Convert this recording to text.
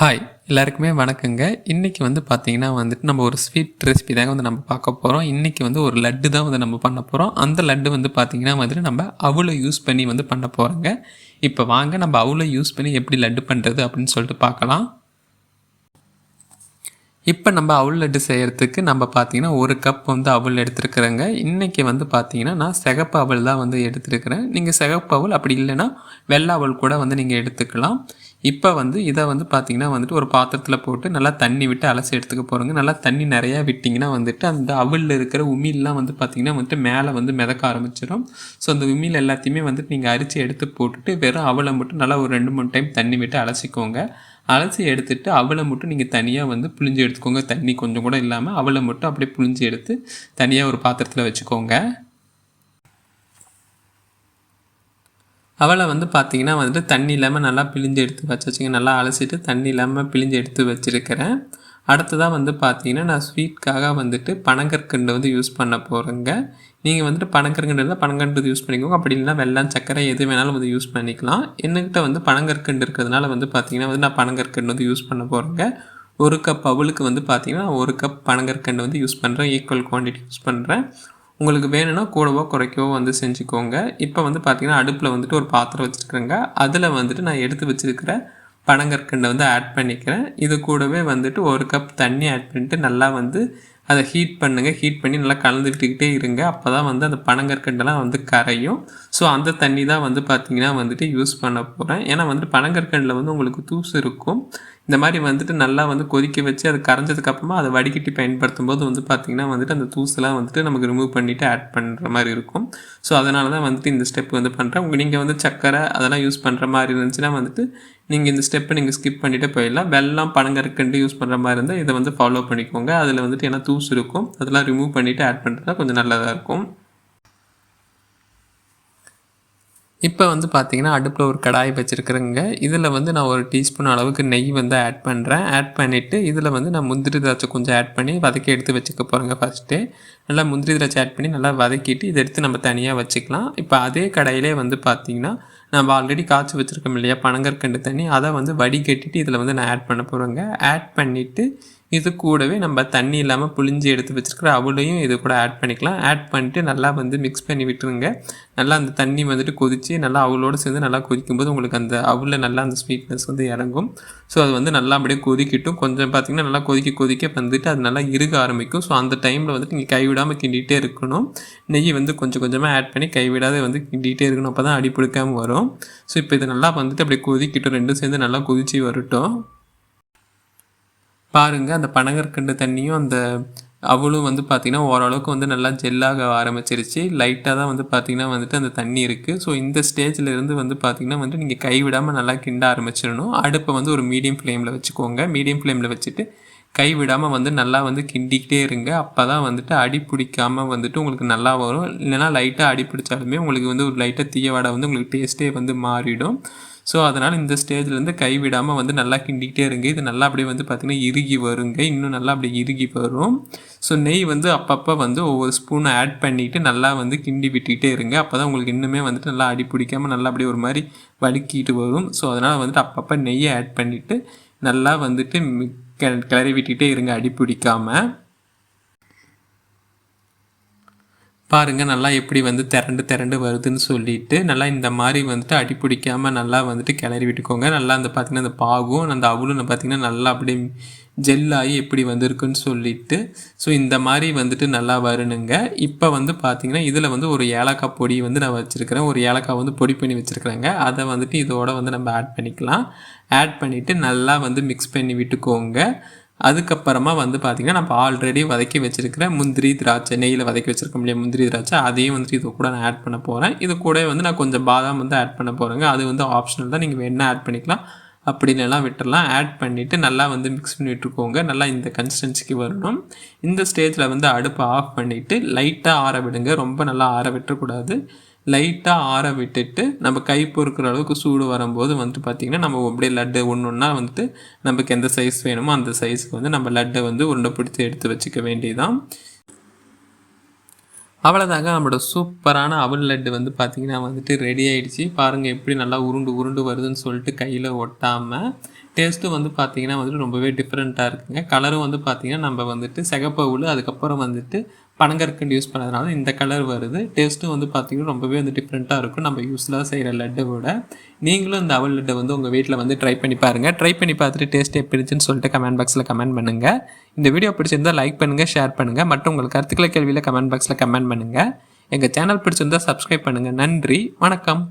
Hi எல்லாருக்குமே வணக்கங்க. இன்றைக்கி வந்து பார்த்திங்கன்னா வந்துட்டு நம்ம ஒரு ஸ்வீட் ரெசிபி தாங்க வந்து நம்ம பார்க்க போகிறோம் இன்றைக்கி வந்து ஒரு லட்டு தான் வந்து நம்ம பண்ண போகிறோம் அந்த லட்டு வந்து பார்த்திங்கன்னா வந்துட்டு நம்ம அவ்வளோ யூஸ் பண்ணி வந்து பண்ண போகிறோங்க இப்போ வாங்க நம்ம அவ்வளோ யூஸ் பண்ணி எப்படி லட்டு பண்ணுறது அப்படின்னு சொல்லிட்டு பார்க்கலாம். இப்போ நம்ம அவுள் லட்டு செய்கிறதுக்கு நம்ம பார்த்தீங்கன்னா ஒரு கப் வந்து அவுள் எடுத்துருக்குறேங்க. இன்றைக்கி வந்து பார்த்தீங்கன்னா நான் சிகப்பு அவள் தான் வந்து எடுத்துருக்கிறேன். நீங்கள் சிகப்பு அவள் அப்படி இல்லைன்னா வெள்ளை அவள் கூட வந்து நீங்கள் எடுத்துக்கலாம். இப்போ வந்து இதை வந்து பார்த்திங்கன்னா வந்துட்டு ஒரு பாத்திரத்தில் போட்டு நல்லா தண்ணி விட்டு அலசி எடுத்துக்க போகிறோங்க நல்லா தண்ணி நிறையா விட்டிங்கன்னா வந்துட்டு அந்த அவலில் இருக்கிற உமிழ்லாம் வந்து பார்த்திங்கன்னா வந்துட்டு மேலே வந்து மிதக்க ஆரம்பிச்சிடும் ஸோ அந்த உமிழ் எல்லாத்தையுமே வந்துட்டு நீங்கள் அரிச்சு எடுத்து போட்டுட்டு வெறும் அவலை மட்டும் நல்லா ஒரு ரெண்டு மூணு டைம் தண்ணி விட்டு அலசிக்கோங்க. அலசி எடுத்துட்டு அவளை மட்டும் நீங்கள் தனியாக வந்து புளிஞ்சு எடுத்துக்கோங்க. தண்ணி கொஞ்சம் கூட இல்லாமல் அவளை மட்டும் அப்படியே புளிஞ்சு எடுத்து தனியாக ஒரு பாத்திரத்தில் வச்சுக்கோங்க. அவளை வந்து பார்த்தீங்கன்னா வந்துட்டு தண்ணி இல்லாமல் நல்லா பிழிஞ்சு எடுத்து வச்சு வச்சுங்க நல்லா அலசிட்டு தண்ணி இல்லாமல் பிழிஞ்சு எடுத்து வச்சுருக்கிறேன். அடுத்ததாக வந்து பார்த்தீங்கன்னா நான் ஸ்வீட்காக வந்துட்டு பனங்கற்கண்டு வந்து யூஸ் பண்ண போகிறேங்க நீங்கள் வந்துட்டு பனங்கற்கண்டு இருந்தால் பனங்கண்டு யூஸ் பண்ணிக்கோங்க. அப்படி இல்லைனா வெள்ளம் சக்கரை எது வேணாலும் வந்து யூஸ் பண்ணிக்கலாம். என்கிட்ட வந்து பனங்கற்கண்டு இருக்கிறதுனால வந்து பார்த்தீங்கன்னா வந்து நான் பனங்கற்கண்டு வந்து யூஸ் பண்ண போகிறேங்க ஒரு கப் அவளுக்கு வந்து பார்த்தீங்கன்னா ஒரு கப் பனங்கற்கண்டு வந்து யூஸ் பண்ணுறேன் ஈக்குவல் குவான்டிட்டி யூஸ் பண்ணுறேன் உங்களுக்கு வேணும்னா கூடவோ குறைக்கவோ வந்து செஞ்சுக்கோங்க. இப்போ வந்து பார்த்திங்கன்னா அடுப்பில் வந்துட்டு ஒரு பாத்திரம் வச்சுருக்குறேங்க. அதில் வந்துட்டு நான் எடுத்து வச்சுருக்கிற பனங்கற்கண்டை வந்து ஆட் பண்ணிக்கிறேன். இது கூடவே வந்துட்டு ஒரு கப் தண்ணி ஆட் பண்ணிட்டு நல்லா வந்து அதை ஹீட் பண்ணுங்கள் ஹீட் பண்ணி நல்லா கலந்து விட்டுக்கிட்டே இருங்க. அப்போ தான் வந்து அந்த பனங்கற்கண்டெல்லாம் வந்து கரையும். ஸோ அந்த தண்ணி தான் வந்து பார்த்திங்கன்னா வந்துட்டு யூஸ் பண்ண போகிறேன் ஏன்னா வந்துட்டு பனங்கற்கண்டில் வந்து உங்களுக்கு தூசு இருக்கும். இந்த மாதிரி வந்துட்டு நல்லா வந்து கொதிக்க வச்சு அது கரைஞ்சதுக்கப்புறமா அதை வடிகட்டி பயன்படுத்தும் போது வந்து பார்த்திங்கன்னா வந்துட்டு அந்த தூசெல்லாம் வந்துட்டு நமக்கு ரிமூவ் பண்ணிவிட்டு ஆட் பண்ணுற மாதிரி இருக்கும். ஸோ அதனால தான் வந்துட்டு இந்த ஸ்டெப் வந்து பண்ணுறேன் உங்கள் நீங்கள் வந்து சக்கரை அதெல்லாம் யூஸ் பண்ணுற மாதிரி இருந்துச்சுன்னா வந்துட்டு நீங்கள் இந்த ஸ்டெப்பை நீங்கள் ஸ்கிப் பண்ணிவிட்டு போயிடலாம். வெள்ளம் பனங்கற்கண்டு யூஸ் பண்ணுற மாதிரி இருந்தால் இதை வந்து ஃபாலோ பண்ணிக்கோங்க. அதில் வந்துட்டு ஏன்னா தூசு இருக்கும். அதெல்லாம் ரிமூவ் பண்ணிவிட்டு ஆட் பண்ணுறது கொஞ்சம் நல்லதாக இருக்கும். இப்போ வந்து பார்த்தீங்கன்னா அடுப்பில் ஒரு கடாய் வச்சுருக்குறேங்க. இதில் வந்து நான் ஒரு டீஸ்பூன் அளவுக்கு நெய் வந்து ஆட் பண்ணுறேன். ஆட் பண்ணிவிட்டு இதில் வந்து நான் முந்திரி திராட்சை கொஞ்சம் ஆட் பண்ணி வதக்கி எடுத்து வச்சுக்க போகிறேங்க ஃபஸ்ட்டு நல்லா முந்திரி திராட்சை ஆட் பண்ணி நல்லா வதக்கிட்டு இதை எடுத்து நம்ம தனியாக வச்சுக்கலாம். இப்போ அதே கடையிலே வந்து பார்த்திங்கன்னா நம்ம ஆல்ரெடி காய்ச்சி வச்சுருக்கோம் இல்லையா பனங்கற்கண்டு தண்ணி அதை வந்து வடிகட்டிட்டு இதில் வந்து நான் ஆட் பண்ண போகிறேங்க ஆட் பண்ணிவிட்டு இது கூடவே நம்ம தண்ணி இல்லாமல் புளிஞ்சு எடுத்து வச்சுருக்கிற அவளையும் இது கூட ஆட் பண்ணிக்கலாம். ஆட் பண்ணிட்டு நல்லா வந்து மிக்ஸ் பண்ணி விட்டுருங்க. நல்லா அந்த தண்ணி வந்துட்டு கொதித்து நல்லா அவளோடு சேர்ந்து நல்லா கொதிக்கும்போது உங்களுக்கு அந்த அவளில் நல்லா அந்த ஸ்வீட்னஸ் வந்து இறங்கும். ஸோ அது வந்து நல்லா அப்படியே கொதிக்கட்டும். கொஞ்சம் பார்த்திங்கன்னா நல்லா கொதிக்க கொதிக்க வந்துட்டு அது நல்லா இருக ஆரம்பிக்கும். ஸோ அந்த டைமில் வந்துட்டு நீங்கள் கைவிடாமல் கிண்டிகிட்டே இருக்கணும். நெய் வந்து கொஞ்சம் கொஞ்சமாக ஆட் பண்ணி கைவிடாத வந்து கிண்டிகிட்டே இருக்கணும். அப்போ தான் அடி பிடிக்காமல் வரும். ஸோ இப்போ இது நல்லா வந்துட்டு அப்படியே கொதிக்கட்டும். ரெண்டும் சேர்ந்து நல்லா கொதிச்சு வரட்டும். பாருங்கள் அந்த பனங்கற்கண்டு தண்ணியும் அந்த அவளும் வந்து பார்த்திங்கன்னா ஓரளவுக்கு வந்து நல்லா ஜெல்லாக ஆரம்பிச்சிருச்சு. லைட்டாக தான் வந்து பார்த்திங்கன்னா வந்துட்டு அந்த தண்ணி இருக்குது ஸோ இந்த ஸ்டேஜில் இருந்து வந்து பார்த்திங்கன்னா வந்து நீங்கள் கைவிடாமல் நல்லா கிண்ட ஆரம்பிச்சிடணும். அடுப்பை வந்து ஒரு மீடியம் ஃப்ளேமில் வச்சுக்கோங்க. மீடியம் ஃப்ளேமில் வச்சுட்டு கை விடாமல் வந்து நல்லா வந்து கிண்டிக்கிட்டே இருங்க. அப்போ தான் வந்துட்டு அடி பிடிக்காமல் வந்துட்டு உங்களுக்கு நல்லா வரும். இல்லைனா லைட்டாக அடி பிடிச்சாலுமே உங்களுக்கு வந்து ஒரு லைட்டாக தீய வடை வந்து உங்களுக்கு டேஸ்ட்டே வந்து மாறிடும். ஸோ அதனால் இந்த ஸ்டேஜ்லேருந்து கைவிடாமல் வந்து நல்லா கிண்டிக்கிட்டே இருங்க. இது நல்லா அப்படியே வந்து பார்த்திங்கன்னா இறுகி வருங்க. இன்னும் நல்லா அப்படியே இறுகி வரும். ஸோ நெய் வந்து அப்பப்போ வந்து ஒவ்வொரு ஸ்பூன் ஆட் பண்ணிவிட்டு நல்லா வந்து கிண்டி விட்டுக்கிட்டே இருங்க. அப்போ தான் உங்களுக்கு இன்னுமே வந்துட்டு நல்லா அடி பிடிக்காமல் நல்லா அப்படியே ஒரு மாதிரி வலுக்கிட்டு வரும். ஸோ அதனால் வந்துட்டு அப்பப்போ நெய்யை ஆட் பண்ணிவிட்டு நல்லா வந்துட்டு கிளறி விட்டுக்கிட்டே இருங்க அடி பிடிக்காமல் பாருங்கள் நல்லா எப்படி வந்து திரண்டு திரண்டு வருதுன்னு சொல்லிட்டு நல்லா இந்த மாதிரி வந்துட்டு அடி பிடிக்காமல் நல்லா வந்துட்டு கிளறி விட்டுக்கோங்க. நல்லா அந்த பார்த்திங்கன்னா அந்த பாகும் அந்த அவளும் பார்த்திங்கன்னா நல்லா அப்படியே ஜெல்லாகி எப்படி வந்திருக்குன்னு சொல்லிட்டு ஸோ இந்த மாதிரி வந்துட்டு நல்லா வரணுங்க. இப்போ வந்து பார்த்திங்கன்னா இதில் வந்து ஒரு ஏலக்காய் பொடி வந்து நான் வச்சுருக்கிறேன். ஒரு ஏலக்காய் வந்து பொடி பண்ணி வச்சுருக்கிறேங்க. அதை வந்துட்டு இதோட வந்து நம்ம ஆட் பண்ணிக்கலாம். ஆட் பண்ணிவிட்டு நல்லா வந்து மிக்ஸ் பண்ணி விட்டுக்கோங்க. அதுக்கப்புறமா வந்து பார்த்திங்கன்னா நம்ம ஆல்ரெடி வதக்கி வச்சுருக்கிற முந்திரி திராட்சை நெய்யில் வதக்கி வச்சுருக்கோம் இல்லையா முந்திரி திராட்சை அதையும் வந்துட்டு இது கூட நான் ஆட் பண்ண போகிறேன் இது கூட வந்து நான் கொஞ்சம் பாதாம் வந்து ஆட் பண்ண போகிறேங்க அது வந்து ஆப்ஷனல் தான். நீங்கள் வேணால் ஆட் பண்ணிக்கலாம். அப்படின்னு எல்லாம் விட்டுடலாம் ஆட் பண்ணிவிட்டு நல்லா வந்து மிக்ஸ் பண்ணி விட்டுருக்கோங்க நல்லா இந்த கன்சிஸ்டன்சிக்கு வரணும். இந்த ஸ்டேஜில் வந்து அடுப்பை ஆஃப் பண்ணிவிட்டு லைட்டாக ஆற விடுங்க. ரொம்ப நல்லா ஆற விட்டுறக்கூடாது. லைட்டாக ஆற விட்டுட்டு நம்ம கை பொறுக்கிற அளவுக்கு சூடு வரும்போது வந்துட்டு பார்த்திங்கன்னா நம்ம அப்படியே லட்டு ஒன்று ஒன்றா வந்துட்டு நமக்கு எந்த சைஸ் வேணுமோ அந்த சைஸ்க்கு வந்து நம்ம லட்டை வந்து உருண்டை பிடிச்சி எடுத்து வச்சுக்க வேண்டியதான் அவ்வளோதாங்க நம்மளோட சூப்பரான அவல் லட்டு வந்து பார்த்திங்கன்னா வந்துட்டு ரெடி ஆகிடுச்சு பாருங்கள் எப்படி நல்லா உருண்டு உருண்டு வருதுன்னு சொல்லிட்டு கையில் ஒட்டாமல் டேஸ்ட்டும் வந்து பார்த்திங்கன்னா வந்துட்டு ரொம்பவே டிஃப்ரெண்ட்டாக இருக்குங்க. கலரும் வந்து பார்த்திங்கன்னா நம்ம வந்துட்டு சிகப்பவுல் அதுக்கப்புறம் வந்துட்டு பனங்கற்கண்டு யூஸ் பண்ணதுனால இந்த கலர் வருது. டேஸ்ட்டும் வந்து பார்த்திங்கன்னா ரொம்பவே வந்து டிஃப்ரெண்ட்டாக இருக்கும். நம்ம யூஸ்லாக செய்கிற லட்டை விட. நீங்களும் இந்த அவல் லட்டை வந்து உங்கள் வீட்டில் வந்து ட்ரை பண்ணி பாருங்கள் ட்ரை பண்ணி பார்த்துட்டு டேஸ்ட் எப்படி இருந்துச்சுன்னு சொல்லிட்டு கமெண்ட் பாக்ஸில் கமெண்ட் பண்ணுங்கள் இந்த வீடியோ பிடிச்சிருந்தால் லைக் பண்ணுங்கள் ஷேர் பண்ணுங்கள் மற்றும் உங்கள் கருத்துக்களை கேள்வியில் கமெண்ட் பாக்ஸில் கமெண்ட் பண்ணுங்கள் எங்கள் சேனல் பிடிச்சிருந்தா சப்ஸ்கிரைப் பண்ணுங்கள் நன்றி. வணக்கம்.